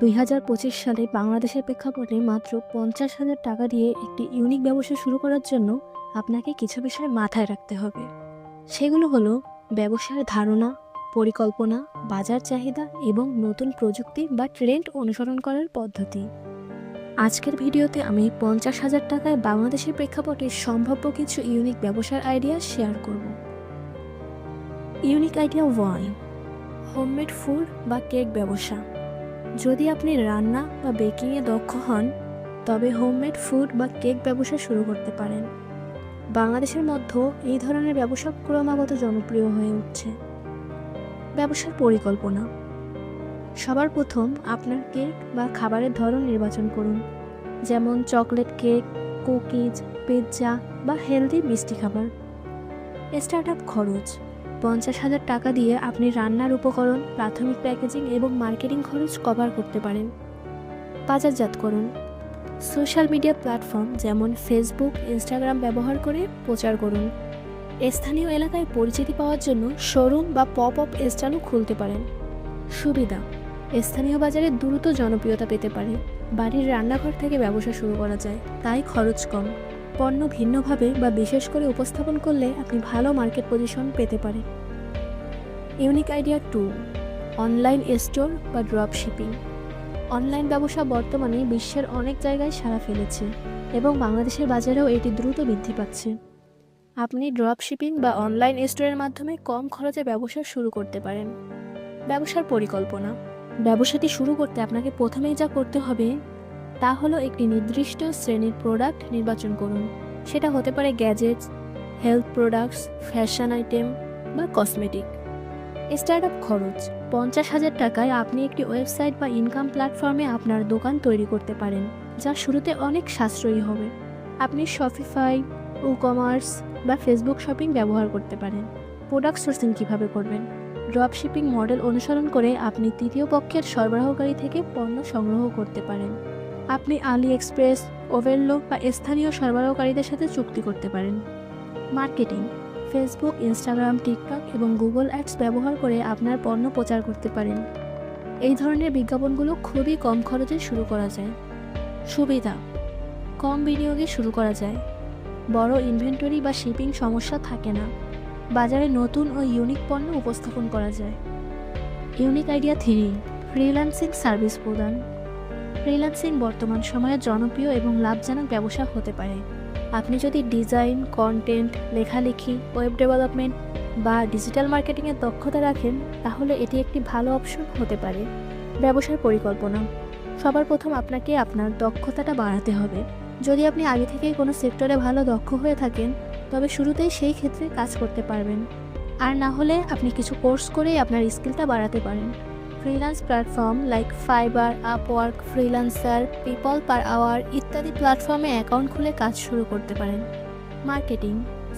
দুই হাজার পঁচিশ সালে বাংলাদেশের প্রেক্ষাপটে মাত্র পঞ্চাশ হাজার টাকা দিয়ে একটি ইউনিক ব্যবসা শুরু করার জন্য আপনাকে কিছু বিষয় মাথায় রাখতে হবে। সেগুলো হলো ব্যবসার ধারণা, পরিকল্পনা, বাজার চাহিদা এবং নতুন প্রযুক্তি বা ট্রেন্ড অনুসরণ করার পদ্ধতি। আজকের ভিডিওতে আমি পঞ্চাশ হাজার টাকায় বাংলাদেশের প্রেক্ষাপটে সম্ভাব্য কিছু ইউনিক ব্যবসার আইডিয়া শেয়ার করব। Unique idea one homemade food বা কেক ব্যবসা। যদি আপনি রান্না বা বেকিংয়ে দক্ষ হন, তবে হোমমেড ফুড বা কেক ব্যবসা শুরু করতে পারেন। বাংলাদেশের মধ্যে এই ধরনের ব্যবসা ক্রমাগত জনপ্রিয় হয়ে উঠছে। ব্যবসার পরিকল্পনা। সবার প্রথম আপনার কেক বা খাবারের ধরন নির্বাচন করুন। যেমন চকলেট কেক, কুকিজ, পিৎজা বা হেলদি মিষ্টি খাবার। স্টার্ট আপ খরচ। পঞ্চাশ হাজার টাকা দিয়ে আপনি রান্নার উপকরণ, প্রাথমিক প্যাকেজিং এবং মার্কেটিং খরচ কভার করতে পারেন। বাজারজাতকরণ সোশ্যাল মিডিয়া প্ল্যাটফর্ম যেমন ফেসবুক, ইনস্টাগ্রাম ব্যবহার করে প্রচার করুন। স্থানীয় এলাকায় পরিচিতি পাওয়ার জন্য শোরুম বা পপ আপ স্টলও খুলতে পারেন। সুবিধা, স্থানীয় বাজারে দ্রুত জনপ্রিয়তা পেতে পারে। বাড়ির রান্নাঘর থেকে ব্যবসা শুরু করা যায়, তাই খরচ কম। পণ্য ভিন্নভাবে বা বিশেষ করে উপস্থাপন করলে আপনি ভালো মার্কেট পজিশন পেতে পারেন। Unique idea two, online store বা ড্রপ শিপিং। অনলাইন ব্যবসা বর্তমানে বিশ্বের অনেক জায়গায় সাড়া ফেলেছে এবং বাংলাদেশের বাজারেও এটি দ্রুত বৃদ্ধি পাচ্ছে। আপনি ড্রপ শিপিং বা অনলাইন স্টোরের মাধ্যমে কম খরচে ব্যবসা শুরু করতে পারেন। ব্যবসার পরিকল্পনা, ব্যবসাটি শুরু করতে আপনাকে প্রথমেই যা করতে হবে তা হলো একটি নির্দিষ্ট শ্রেণির প্রোডাক্ট নির্বাচন করুন। সেটা হতে পারে gadgets health products fashion item বা কসমেটিক স্টার্ট আপ খরচ, পঞ্চাশ হাজার টাকায় আপনি একটি ওয়েবসাইট বা ইনকাম প্ল্যাটফর্মে আপনার দোকান তৈরি করতে পারেন, যা শুরুতে অনেক সাশ্রয়ী হবে। আপনি শপিফাই ই কমার্স বা ফেসবুক শপিং ব্যবহার করতে পারেন। প্রোডাক্ট সোর্সিং কীভাবে করবেন? ড্রপ শিপিং মডেল অনুসরণ করে আপনি তৃতীয় পক্ষের সরবরাহকারী থেকে পণ্য সংগ্রহ করতে পারেন। আপনি আলি এক্সপ্রেস ওভেনলো বা স্থানীয় সরবরাহকারীদের সাথে চুক্তি করতে পারেন। মার্কেটিং, ফেসবুক, ইনস্টাগ্রাম, টিকটক এবং গুগল অ্যাডস ব্যবহার করে আপনার পণ্য প্রচার করতে পারেন। এই ধরনের বিজ্ঞাপনগুলো খুবই কম খরচে শুরু করা যায়। সুবিধা, কম বিনিয়োগে শুরু করা যায়। বড় ইনভেন্টরি বা শিপিং সমস্যা থাকে না। বাজারে নতুন ও ইউনিক পণ্য উপস্থাপন করা যায়। Unique idea three, freelancing service প্রদান। ফ্রিল্যান্সিং বর্তমান সময়ে জনপ্রিয় এবং লাভজনক ব্যবসা হতে পারে। আপনি যদি ডিজাইন, কন্টেন্ট, লেখালেখি, ওয়েব ডেভেলপমেন্ট বা ডিজিটাল মার্কেটিংয়ের দক্ষতা রাখেন, তাহলে এটি একটি ভালো অপশন হতে পারে ব্যবসার পরিকল্পনা। সবার প্রথম আপনাকে আপনার দক্ষতাটা বাড়াতে হবে। যদি আপনি আগে থেকেই কোনো সেক্টরে ভালো দক্ষ হয়ে থাকেন, তবে শুরুতেই সেই ক্ষেত্রে কাজ করতে পারবেন। আর না হলে আপনি কিছু কোর্স করেই আপনার স্কিলটা বাড়াতে পারেন। Freelance platform like Fiverr Upwork freelancer people per hour ইত্যাদি প্ল্যাটফর্মে অ্যাকাউন্ট খুলে কাজ শুরু করতে পারেন। মার্কেটিং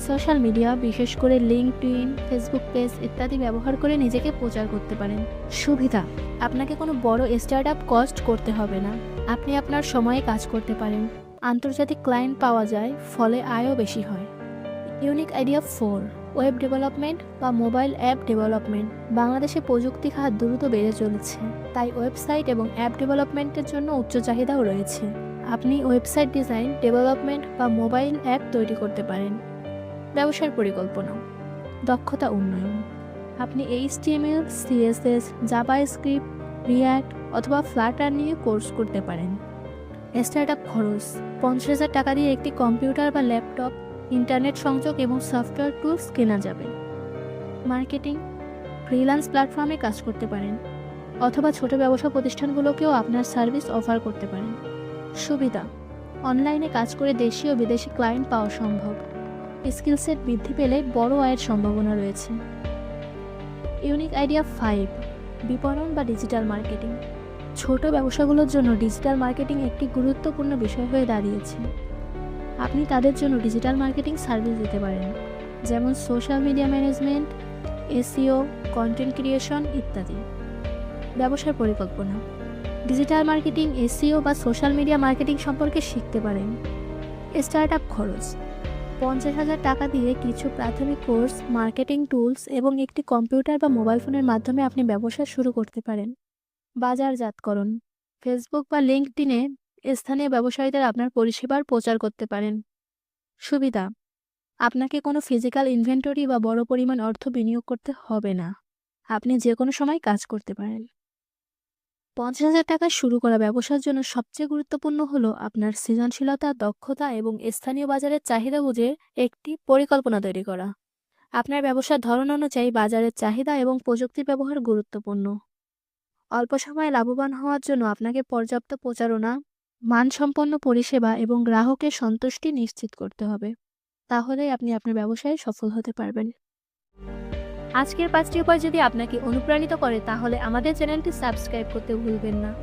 সোশ্যাল মিডিয়া বিশেষ করে লিঙ্কডইন ফেসবুক পেজ ইত্যাদি ব্যবহার করে নিজেকে প্রচার করতে পারেন। সুবিধা, আপনাকে কোনো বড় স্টার্ট আপ কস্ট করতে হবে না। আপনি আপনার সময়ে কাজ করতে পারেন। আন্তর্জাতিক ক্লায়েন্ট পাওয়া যায়, ফলে আয়ও বেশি হয়। Unique idea four web development বা মোবাইল অ্যাপ ডেভেলপমেন্ট। বাংলাদেশে প্রযুক্তি খাত দ্রুত বেড়ে চলেছে, তাই ওয়েবসাইট এবং অ্যাপ ডেভেলপমেন্টের জন্য উচ্চ চাহিদাও রয়েছে। আপনি ওয়েবসাইট ডিজাইন, ডেভেলপমেন্ট বা মোবাইল অ্যাপ তৈরি করতে পারেন। ব্যবসার পরিকল্পনা, দক্ষতা উন্নয়ন। আপনি HTML, CSS JavaScript React অথবা ফ্লাটার নিয়ে কোর্স করতে পারেন। স্টার্ট আপ খরচ, পঞ্চাশ হাজার টাকা দিয়ে একটি কম্পিউটার বা ল্যাপটপ ইন্টারনেট সংযোগ এবং সফটওয়্যার টুলস কেনা যাবে। মার্কেটিং, ফ্রিল্যান্স প্ল্যাটফর্মে কাজ করতে পারেন, অথবা ছোট ব্যবসা প্রতিষ্ঠানগুলোকেও আপনার সার্ভিস অফার করতে পারেন। সুবিধা, অনলাইনে কাজ করে দেশি ও বিদেশি ক্লায়েন্ট পাওয়া সম্ভব। স্কিল সেট বৃদ্ধি পেলে বড় আয়ের সম্ভাবনা রয়েছে। ইউনিক আইডিয়া ফাইভ, বিপণন বা ডিজিটাল মার্কেটিং। ছোট ব্যবসাগুলোর জন্য ডিজিটাল মার্কেটিং একটি গুরুত্বপূর্ণ বিষয় হয়ে দাঁড়িয়েছে। আপনি তাদের জন্য ডিজিটাল মার্কেটিং সার্ভিস দিতে পারেন, যেমন social media management SEO content creation ইত্যাদি। ব্যবসার পরিকল্পনা। ডিজিটাল মার্কেটিং এসিও বা সোশ্যাল মিডিয়া মার্কেটিং সম্পর্কে শিখতে পারেন। স্টার্ট আপ খরচ। পঞ্চাশ হাজার টাকা দিয়ে কিছু প্রাথমিক কোর্স, মার্কেটিং টুলস এবং একটি কম্পিউটার বা মোবাইল ফোনের মাধ্যমে আপনি ব্যবসা শুরু করতে পারেন। বাজারজাতকরণ। ফেসবুক বা লিঙ্কডইনে স্থানীয় ব্যবসায়ীদের আপনার পরিষেবার প্রচার করতে পারেন। সুবিধা, আপনাকে কোনো ফিজিক্যাল ইনভেন্টরি বা বড় পরিমাণ অর্থ বিনিয়োগ করতে হবে না। আপনি যে কোনো সময় কাজ করতে পারেন। পঞ্চাশ হাজার টাকা শুরু করা ব্যবসার জন্য সবচেয়ে গুরুত্বপূর্ণ হলো আপনার সৃজনশীলতা, দক্ষতা এবং স্থানীয় বাজারের চাহিদা বুঝে একটি পরিকল্পনা তৈরি করা। আপনার ব্যবসার ধরন অনুযায়ী বাজারের চাহিদা এবং প্রযুক্তির ব্যবহার গুরুত্বপূর্ণ। অল্প সময়ে লাভবান হওয়ার জন্য আপনাকে পর্যাপ্ত প্রচারণা মানসম্পন্ন পরিষেবা এবং গ্রাহকের সন্তুষ্টি নিশ্চিত করতে হবে। তাহলেই আপনি আপনার ব্যবসায় সফল হতে পারবেন। আজকের পাঁচটি উপায় যদি আপনাকে অনুপ্রাণিত করে, তাহলে আমাদের চ্যানেলটি সাবস্ক্রাইব করতে ভুলবেন না।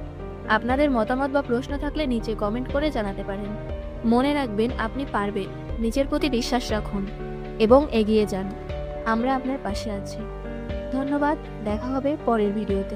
আপনাদের মতামত বা প্রশ্ন থাকলে নিচে কমেন্ট করে জানাতে পারেন। মনে রাখবেন, আপনি পারবেন। নিজের প্রতি বিশ্বাস রাখুন এবং এগিয়ে যান। আমরা আপনার পাশে আছি। ধন্যবাদ। দেখা হবে পরের ভিডিওতে।